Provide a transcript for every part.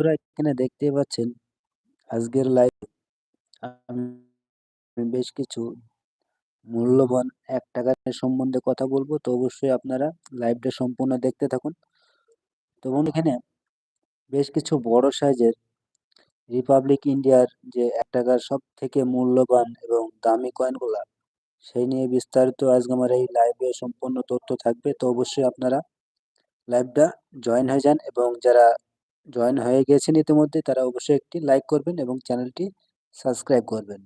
বন্ধুরা এখানে দেখতে পাচ্ছেন আজকের লাইভ আমি বেশ কিছু মূল্যবান এক টাকার সম্বন্ধে কথা বলব। তো অবশ্যই আপনারা লাইভটা সম্পূর্ণ দেখতে থাকুন। তো বন্ধু, এখানে বেশ কিছু বড় সাইজের রিপাবলিক ইন্ডিয়ার যে এক টাকার সব থেকে মূল্যবান এবং দামি কয়েনগুলা সেই নিয়ে বিস্তারিত আজকে আমার এই লাইভে সম্পূর্ণ তথ্য থাকবে। তো অবশ্যই আপনারা লাইভটা জয়েন হয়ে যান এবং যারা জয়েন হয়ে গেছেন ইতিমধ্যে, তারা অবশ্যই একটি লাইক করবেন এবং চ্যানেলটি সাবস্ক্রাইব করবেন।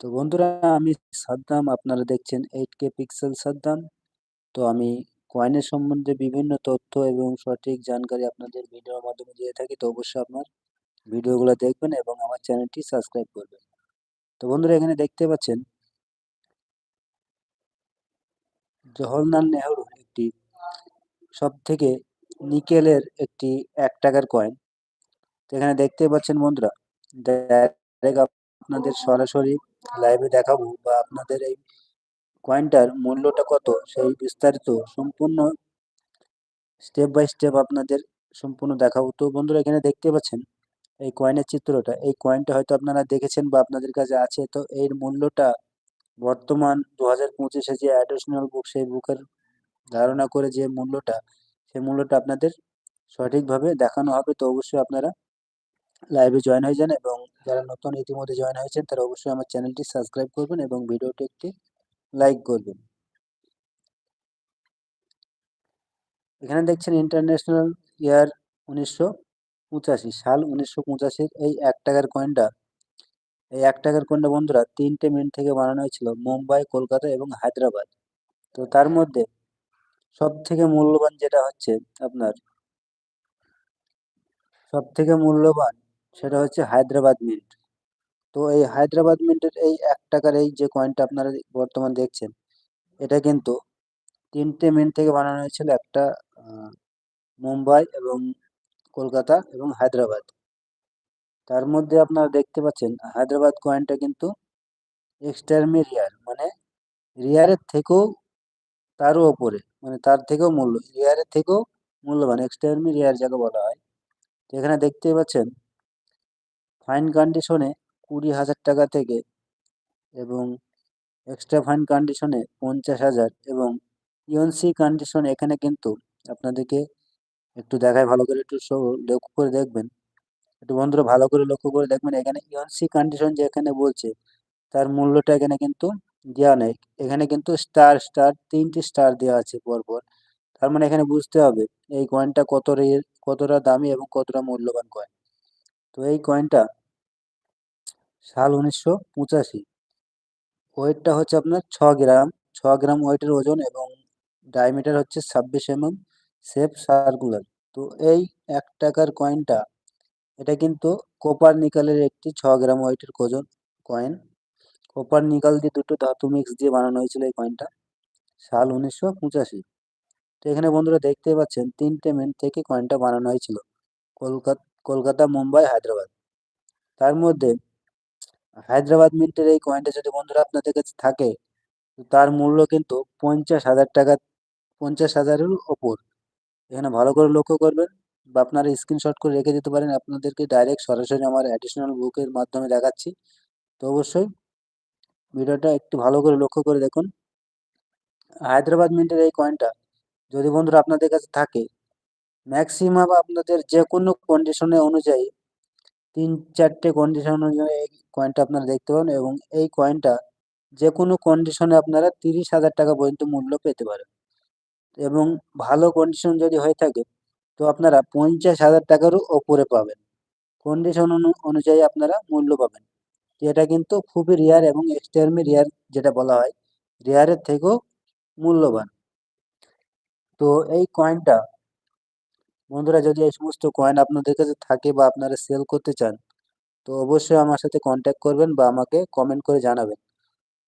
তো বন্ধুরা, আমি সাদ্দাম, আপনারা দেখছেন এইট কে পিক্সেল সাদ্দাম। তো আমি কয়েনের সম্বন্ধে বিভিন্ন তথ্য এবং সঠিক জানকারি আপনাদের ভিডিওর মাধ্যমে দিয়ে থাকি, তো অবশ্যই আপনার ভিডিওগুলো দেখবেন এবং আমার চ্যানেলটি সাবস্ক্রাইব করবেন। তো বন্ধুরা, এখানে দেখতে পাচ্ছেন, জওহরলাল নেহরু সব থেকে নিকেলের একটি এক টাকার কয়েন এখানে দেখতে পাচ্ছেন বন্ধুরা আপনাদের সরাসরি লাইভে দেখাবো বা আপনাদের এই কয়েনটার মূল্যটা কত, সেই বিস্তারিত সম্পূর্ণ স্টেপ বাই স্টেপ আপনাদের সম্পূর্ণ দেখাবো। তো বন্ধুরা, এখানে দেখতে পাচ্ছেন এই কয়েনের চিত্রটা। এই কয়েনটা হয়তো আপনারা দেখেছেন বা আপনাদের কাছে আছে। তো এর মূল্যটা বর্তমান দু হাজার পঁচিশে যে অ্যাডিশনাল বুক সেই বুকের ধারণা করে যে মূল্যটা, সেই মূল্যটা আপনাদের সঠিকভাবে দেখানো হবে, তো অবশ্যই আপনারা লাইভে জয়েন হয়ে যান এবং যারা নতুন ইতিমধ্যে জয়েন হয়েছেন, তারা অবশ্যই আমার চ্যানেলটি সাবস্ক্রাইব করবেন এবং ভিডিওটি একটি লাইক করবেন। এখানে দেখছেন ইন্টারন্যাশনাল ইয়ার উনিশশো পঁচাশি, সাল উনিশশো পঁচাশির এই এক টাকার কয়েনটা এই এক টাকার কয়েনটা বন্ধুরা তিনটে মিনিট থেকে বানানো হয়েছিল, মুম্বাই, কলকাতা এবং হায়দ্রাবাদ। তো তার মধ্যে সব থেকে মূল্যবান যেটা হচ্ছে আপনার সব থেকে মূল্যবান সেটা হচ্ছে হায়দ্রাবাদ মিন্ট। তো এই হায়দ্রাবাদ মিন্টের এই এক টাকার এই যে কয়েনটা আপনারা বর্তমান দেখছেন, এটা কিন্তু তিনটে মিন্ট থেকে বানানো হয়েছিল একটা মুম্বাই এবং কলকাতা এবং হায়দ্রাবাদ। তার মধ্যে আপনারা দেখতে পাচ্ছেন হায়দ্রাবাদ কয়েনটা কিন্তু এক্সটার্মি রিয়ার মানে রিয়ারের থেকেও তারও ওপরে। মানে তার থেকেও মূল্য রিয়ারের থেকেও মূল্যবান এক্সটার্মি রিয়ার যাকে বলা হয়। তো এখানে দেখতেই পাচ্ছেন ফাইন কন্ডিশনে কুড়ি হাজার টাকা থেকে এবং এক্সট্রা ফাইন কন্ডিশনে পঞ্চাশ হাজার এবং ইউএনসি কন্ডিশন এখানে কিন্তু আপনাদেরকে একটু দেখায়, ভালো করে একটু লক্ষ্য করে দেখবেন। একটু বন্ধুরা ভালো করে লক্ষ্য করে দেখবেন, এখানে ইউএনসি কন্ডিশন যে এখানে বলছে, তার মূল্যটা এখানে কিন্তু দেওয়া নেই। এখানে কিন্তু স্টার স্টার তিনটি স্টার দেওয়া আছে পরপর। তার মানে এখানে বুঝতে হবে এই কয়েনটা কত কতটা দামি এবং কতটা মূল্যবান কয়েন তো এই কয়েনটা সাল উনিশশো পঁচাশি। ওয়েটটা হচ্ছে আপনার ছ গ্রাম। ছ গ্রাম ওয়েটের ওজন এবং ডায়মিটার হচ্ছে ছাব্বিশ এমএম সেফ সার্কুলার তো এই এক টাকার কয়েনটা এটা কিন্তু কোপার নিকালের একটি ছ গ্রাম ওয়েটের ওজন কয়েন কোপার নিকাল দিয়ে দুটো ধাতু মিক্স দিয়ে বানানো হয়েছিল এই কয়েনটা সাল উনিশশো পঁচাশি। তো এখানে বন্ধুরা দেখতে পাচ্ছেন, তিনটে মিনিট থেকে কয়েনটা বানানো হয়েছিল। কলকাতা কলকাতা, মুম্বাই, হায়দ্রাবাদ। তার মধ্যে হায়দ্রাবাদ মিন্টের এই কয়েনটা যদি বন্ধুরা আপনাদের কাছে থাকে তার মূল্য কিন্তু পঞ্চাশ হাজার টাকা, পঞ্চাশ হাজারের ওপর। এখানে ভালো করে লক্ষ্য করবেন বা আপনারা স্ক্রিনশট করে রেখে দিতে পারেন। আপনাদেরকে ডাইরেক্ট সরাসরি আমার অ্যাডিশনাল বুকের মাধ্যমে দেখাচ্ছি। তো অবশ্যই ভিডিওটা একটু ভালো করে লক্ষ্য করে দেখুন। হায়দ্রাবাদ মিন্টের এই কয়েনটা যদি বন্ধুরা আপনাদের কাছে থাকে ম্যাক্সিমাম আপনাদের যে কোনো কন্ডিশনে অনুযায়ী তিন চারটে কন্ডিশন অনুযায়ী এই কয়েনটা আপনারা দেখতে পাবেন এবং এই কয়েনটা যে কোনো কন্ডিশনে আপনারা তিরিশ হাজার টাকা পর্যন্ত মূল্য পেতে পারেন। এবং ভালো কন্ডিশন যদি হয়ে থাকে, তো আপনারা পঞ্চাশ হাজার টাকারও ওপরে পাবেন। কন্ডিশন অনুযায়ী আপনারা মূল্য পাবেন। এটা কিন্তু খুবই রেয়ার এবং এক্সটার্মি রেয়ার যেটা বলা হয়। রেয়ারের থেকেও মূল্যবান। তো এই কয়েনটা বন্ধুরা যদি এই সমস্ত কয়েন আপনাদের কাছে থাকে বা আপনারা সেল করতে চান, তো অবশ্যই আমার সাথে কন্ট্যাক্ট করবেন বা আমাকে কমেন্ট করে জানাবেন।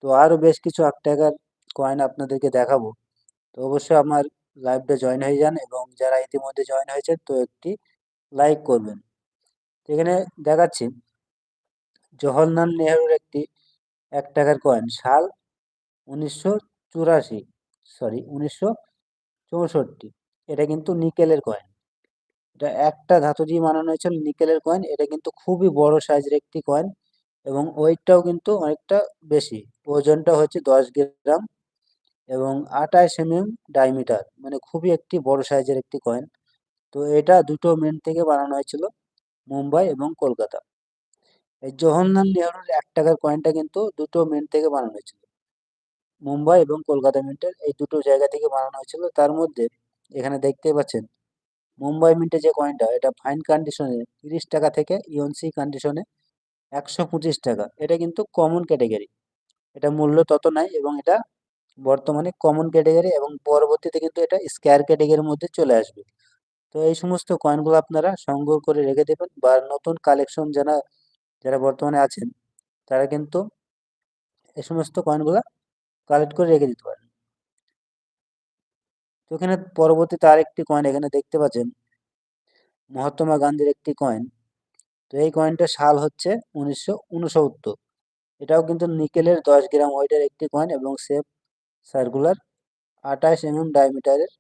তো আরও বেশ কিছু এক টাকার কয়েন আপনাদেরকে দেখাবো। তো অবশ্যই আমার লাইভটা জয়েন হয়ে যান এবং যারা ইতিমধ্যে জয়েন হয়েছে তো একটি লাইক করবেন। এখানে দেখাচ্ছি। জওহরলাল নেহরুর একটি এক টাকার কয়েন সাল উনিশশো চুরাশি সরি উনিশশো চৌষট্টি। এটা কিন্তু নিকেলের কয়েন এটা একটা ধাতু দিয়ে বানানো হয়েছিল নিকেলের কয়েন এটা কিন্তু খুবই বড় সাইজের একটি কয়েন এবং ওয়েটটাও কিন্তু অনেকটা বেশি। ওজনটা হচ্ছে দশ গ্রাম এবং আঠাশ এমএম ডায়মিটার মানে খুবই একটি বড় সাইজের একটি কয়েন তো এটা দুটো মিন্ট থেকে বানানো হয়েছিল, মুম্বাই এবং কলকাতা। এই জওহরলাল নেহরুর এক টাকার কয়েনটা কিন্তু দুটো মিন্ট থেকে বানানো হয়েছিল। মুম্বাই এবং কলকাতা মিন্টের এই দুটো জায়গা থেকে বানানো হয়েছিল। তার মধ্যে এখানে দেখতে পাচ্ছেন, মুম্বাই মিন্টের যে কয়েনটা এটা ফাইন কন্ডিশনে তিরিশ টাকা থেকে ইউএনসি কন্ডিশনে একশো পঁচিশ টাকা। এটা কিন্তু কমন ক্যাটেগরি এটা মূল্য তত নাই এবং এটা বর্তমানে কমন ক্যাটেগরি এবং পরবর্তীতে কিন্তু এটা স্কোয়ার ক্যাটেগরির মধ্যে চলে আসবে। তো এই সমস্ত কয়েনগুলো আপনারা সংগ্রহ করে রেখে দেবেন বা নতুন কালেকশন যারা যারা বর্তমানে আছেন, তারা কিন্তু এই সমস্ত কয়েনগুলো কালেক্ট করে রেখে দিতে পারেন। তো এখানে পরবর্তীতে আরেকটি কয়েন এখানে দেখতে পাচ্ছেন, মহাত্মা গান্ধীর একটি কয়েন তো এই কয়েনটা সাল হচ্ছে উনিশশো উনসত্তর। এটাও কিন্তু নিকেলের দশ গ্রাম ওয়েটের একটি কয়েন এবং সেফ সার্কুলার আঠাশ এম এম ডায়ামিটারের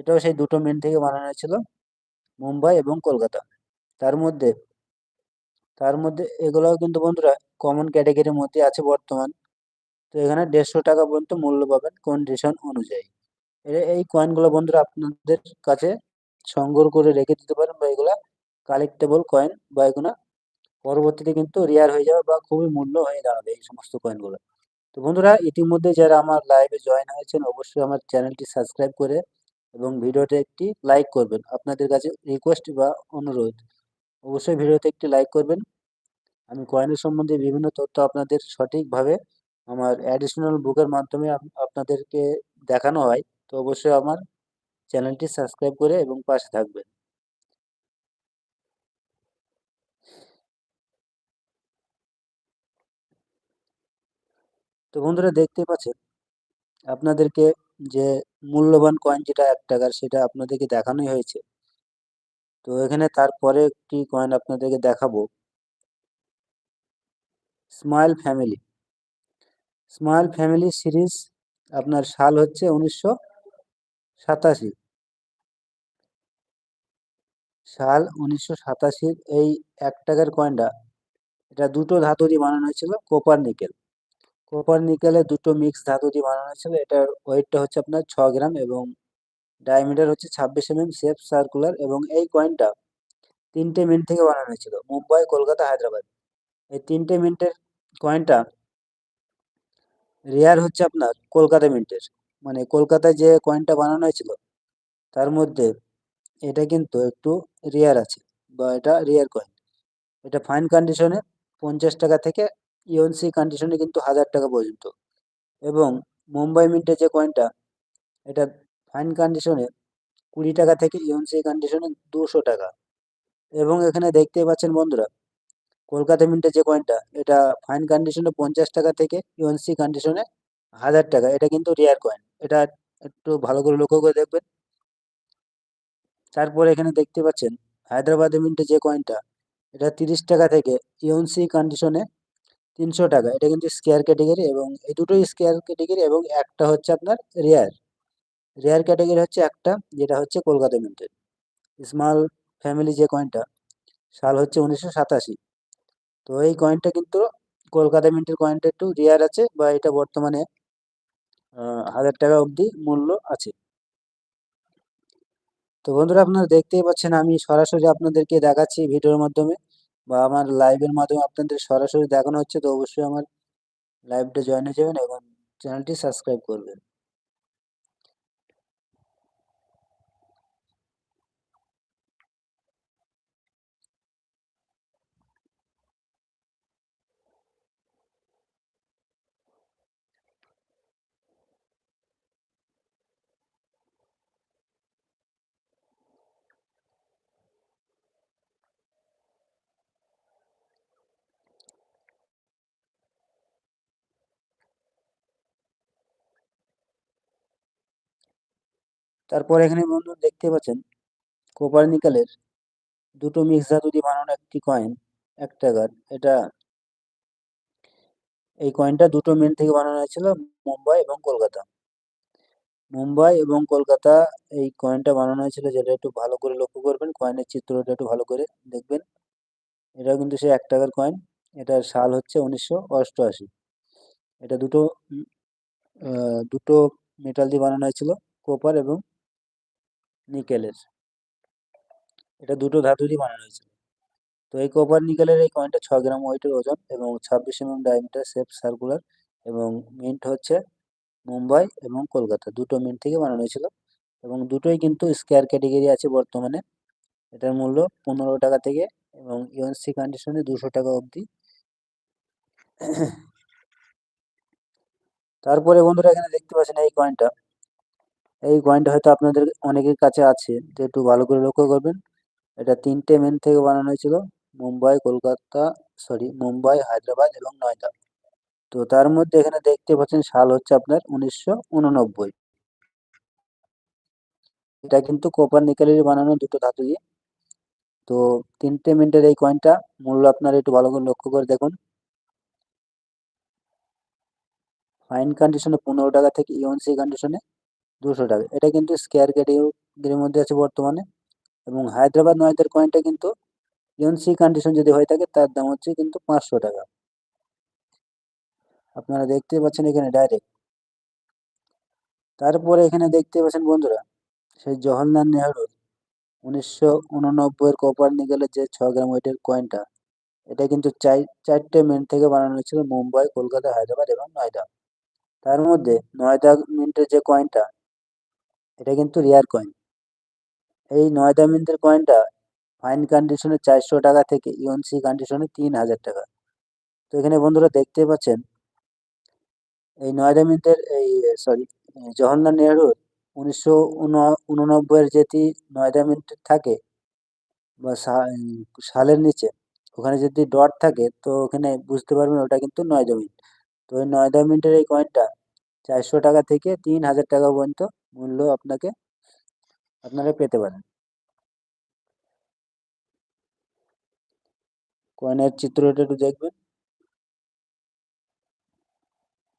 এটাও সেই দুটো মিন্ট থেকে বানানো হয়েছিল, মুম্বাই এবং কলকাতা। তার মধ্যে তার মধ্যে এগুলোও কিন্তু বন্ধুরা কমন ক্যাটাগরির মধ্যে আছে বর্তমান। তো এখানে দেড়শো টাকা পর্যন্ত মূল্য পাবেন কন্ডিশন অনুযায়ী। এই কয়েনগুলো বন্ধুরা আপনাদের কাছে সংগ্রহ করে রেখে দিতে পারেন বা এগুলা কালেক্টেবল কয়েন বা এগুলো পরবর্তীতে কিন্তু রেয়ার হয়ে যাবে বা খুবই মূল্য হয়ে দাঁড়াবে এই সমস্ত কয়েনগুলো তো বন্ধুরা ইতিমধ্যে যারা আমার লাইভে জয়েন হয়েছেন অবশ্যই আমার চ্যানেলটি সাবস্ক্রাইব করে এবং ভিডিওতে একটি লাইক করবেন। আপনাদের কাছে রিকোয়েস্ট বা অনুরোধ অবশ্যই ভিডিওতে একটি লাইক করবেন। আমি কয়েনের সম্বন্ধে বিভিন্ন তথ্য আপনাদের সঠিকভাবে আমার অ্যাডিশনাল বুকের মাধ্যমে আপনাদেরকে দেখানো হয়, তো অবশ্যই আমার চ্যানেলটি সাবস্ক্রাইব করে এবং পাশে থাকবেন। তো বন্ধুরা দেখতে পাচ্ছেন, আপনাদেরকে যে মূল্যবান কয়েন যেটা এক টাকার, সেটা আপনাদেরকে দেখানোই হয়েছে। তো এখানে তারপরে একটি কয়েন আপনাদেরকে দেখাবো। Smile family smile family series আপনার সাল হচ্ছে উনিশশো সাতাশি। সাল উনিশশো সাতাশির এই এক টাকার কয়েনটা এটা দুটো ধাতু দিয়ে বানানো হয়েছিল কোপার নিকেল কোপার নিকেলে দুটো মিক্স ধাতু দিয়ে বানানো হয়েছিল, এটার ওয়েটটা হচ্ছে আপনার ছ গ্রাম এবং ডায়ামিটার হচ্ছে ছাব্বিশ এম এম সেফ সার্কুলার এবং এই কয়েনটা তিনটে মিনিট থেকে বানানো হয়েছিল, মুম্বাই, কলকাতা, হায়দ্রাবাদ। এই তিনটে মিনিটের কয়েনটা রেয়ার হচ্ছে আপনার কলকাতা মিন্টের মানে কলকাতায় যে কয়েনটা বানানো হয়েছিল, তার মধ্যে এটা কিন্তু একটু রেয়ার আছে বা এটা রেয়ার কয়েন এটা ফাইন কন্ডিশনে পঞ্চাশ টাকা থেকে ইউএনসি কন্ডিশনে কিন্তু হাজার টাকা পর্যন্ত। এবং মুম্বাই মিন্টের যে কয়েনটা এটা ফাইন কন্ডিশনে কুড়ি টাকা থেকে ইউএনসি কন্ডিশনে দুশো টাকা। এবং এখানে দেখতে পাচ্ছেন বন্ধুরা, কলকাতা মিন্টের যে কয়েনটা এটা ফাইন কন্ডিশনে পঞ্চাশ টাকা থেকে ইউএনসি কন্ডিশনে হাজার টাকা। এটা কিন্তু রেয়ার কয়েন এটা একটু ভালো করে লক্ষ্য করে দেখবেন। তারপরে এখানে দেখতে পাচ্ছেন, হায়দ্রাবাদ মিন্টের যে কয়েনটা এটা তিরিশ টাকা থেকে ইউএনসি কন্ডিশনে তিনশো টাকা। এটা কিন্তু স্কেয়ার ক্যাটেগরি এবং এই দুটোই স্কেয়ার ক্যাটেগরি এবং একটা হচ্ছে আপনার রেয়ার রেয়ার ক্যাটাগরি হচ্ছে একটা, যেটা হচ্ছে কলকাতা মিন্টের স্মল ফ্যামিলি যে কয়েনটা সাল হচ্ছে উনিশশো সাতাশি। তো এই কয়েনটা কিন্তু কলকাতা মিন্টের কয়েনটা একটু রেয়ার আছে বা এটা বর্তমানে হাজার টাকা অবধি মূল্য আছে। তো বন্ধুরা, আপনারা দেখতেই পাচ্ছেন আমি সরাসরি আপনাদেরকে দেখাচ্ছি ভিডিওর মাধ্যমে বা আমার লাইভের মাধ্যমে আপনাদের সরাসরি দেখানো হচ্ছে। তো অবশ্যই আমার লাইভটা জয়েন হয়ে যাবেন এবং চ্যানেলটি সাবস্ক্রাইব করবেন। তারপর এখানে বন্ধু দেখতে পাচ্ছেন কোপার নিকেলের দুটো মিক্স ধাতু দিয়ে বানানো একটি কয়েন এক টাকার, এটা এই কয়েনটা দুটো মিনিট থেকে বানানো হয়েছিল মুম্বাই এবং কলকাতা। মুম্বাই এবং কলকাতা এই কয়েনটা বানানো হয়েছিল যেটা একটু ভালো করে লক্ষ্য করবেন কয়েনের চিত্রটা একটু ভালো করে দেখবেন। এটাও কিন্তু সেই এক টাকার কয়েন এটার সাল হচ্ছে উনিশশো অষ্টআশি। এটা দুটো দুটো মেটাল দিয়ে বানানো হয়েছিল কোপার এবং নিকেলের এটা দুটো ধাতু দিয়ে বানানো হয়েছিল তো এই কপার নিকেলের এই কয়েনটা ছ গ্রাম ওয়েটের ওজন এবং ছাব্বিশ এমএম ডায়ামিটার শেপ সার্কুলার এবং মিন্ট হচ্ছে মুম্বাই এবং কলকাতা। দুটো মিন্ট থেকে বানানো হয়েছিল এবং দুটোই কিন্তু স্কোয়ার ক্যাটেগরি আছে বর্তমানে। এটার মূল্য পনেরো টাকা থেকে এবং ইউএনসি কন্ডিশনে দুশো টাকা অবধি। তারপরে বন্ধুরা এখানে দেখতে পাচ্ছেন এই কয়েনটা এই কয়েনটা হয়তো আপনাদের অনেকের কাছে আছে তো একটু ভালো করে লক্ষ্য করবেন। এটা তিনটে মেন থেকে বানানো হয়েছিল, মুম্বাই, কলকাতা সরি মুম্বাই, হায়দ্রাবাদ এবং নয়দা। তো তার মধ্যে এখানে দেখতে পাচ্ছেন সাল হচ্ছে আপনার উনিশশো উননব্বই। এটা কিন্তু কোপার নিকেলের বানানো দুটো ধাতু দিয়ে। তো তিনটে মিনিটের এই কয়েনটা মূল্য আপনারা একটু ভালো করে লক্ষ্য করে দেখুন। ফাইন কন্ডিশনে পনেরো টাকা থেকে ইউএনসি কন্ডিশনে দুশো টাকা। এটা কিন্তু স্কেয়ার ক্যাটেগরির মধ্যে আছে বর্তমানে। এবং হায়দ্রাবাদ নয়দের কয়েনটা কিন্তু ইউএনসি কন্ডিশন যদি হয়ে থাকে, তার দাম হচ্ছে কিন্তু পাঁচশো টাকা। আপনারা দেখতে পাচ্ছেন এখানে ডাইরেক্ট তারপরে এখানে দেখতে পাচ্ছেন বন্ধুরা, সেই জওহরলাল নেহরুর উনিশশো উননব্বইয়ের কপার নিকেলের যে ছ গ্রাম ওয়েটের কয়েনটা এটা কিন্তু চাই চারটে মিনিট থেকে বানানো হয়েছিল মুম্বাই, কলকাতা, হায়দ্রাবাদ এবং নয়দা তার মধ্যে নয়দা মিনিটের যে কয়েনটা এটা কিন্তু রেয়ার কয়েন এই নয় মিনিটের কয়েনটা ফাইন কন্ডিশনে চারশো টাকা থেকে ইউএনসি কন্ডিশনে তিন হাজার টাকা। তো এখানে বন্ধুরা দেখতে পাচ্ছেন, এই নয়দা মিনিটের এই সরি জওহরলাল নেহরুর উনিশশো উননব্বইয়ের যেটি মিনিট থাকে, বা সালের নিচে, ওখানে যদি ডট থাকে, তো ওখানে বুঝতে পারবেন ওটা কিন্তু নয় মিনিট তো ওই নয়দা মিনিটের এই কয়েনটা চারশো টাকা থেকে তিন হাজার টাকা পর্যন্ত মূল্য আপনাকে, আপনারা পেতে পারেন। কয়েনের চিত্রটা একটু দেখবেন।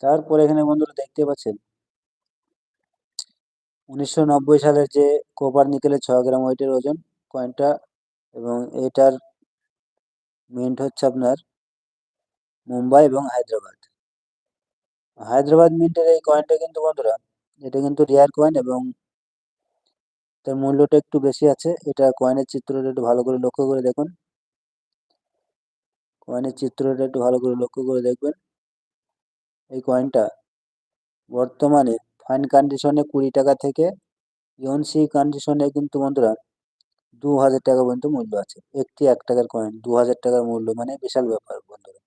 তারপরে এখানে বন্ধুরা দেখতে পাচ্ছেন, উনিশশো নব্বই সালের যে কোপার নিকেলের ছ গ্রাম ওয়েটের ওজন কয়েনটা এবং এটার মিন্ট হচ্ছে আপনার মুম্বাই এবং হায়দ্রাবাদ। হায়দ্রাবাদ মিন্টের এই কয়েনটা কিন্তু বন্ধুরা এটা কিন্তু রেয়ার কয়েন এবং তার মূল্যটা একটু বেশি আছে। এটা কয়েনের চিত্রটা একটু ভালো করে লক্ষ্য করে দেখুন। কয়েনের চিত্রটা একটু ভালো করে লক্ষ্য করে দেখবেন। এই কয়েনটা বর্তমানে ফাইন কন্ডিশনে কুড়ি টাকা থেকে ইউএনসি কন্ডিশনে কিন্তু বন্ধুরা দু হাজার টাকা পর্যন্ত মূল্য আছে। একটি এক টাকার কয়েন দু হাজার টাকার মূল্য মানে বিশাল ব্যাপার বন্ধুরা।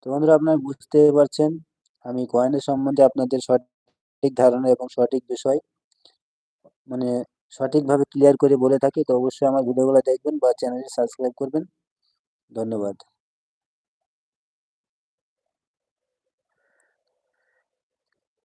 তো বন্ধুরা আপনারা বুঝতে পারছেন, আমি কয়েনের সম্বন্ধে আপনাদের সঠিক ধারণা এবং সঠিক বিষয় মানে সঠিকভাবে ক্লিয়ার করে বলে থাকি, তো অবশ্যই আমার ভিডিওগুলো দেখবেন বা চ্যানেলটি সাবস্ক্রাইব করবেন। ধন্যবাদ।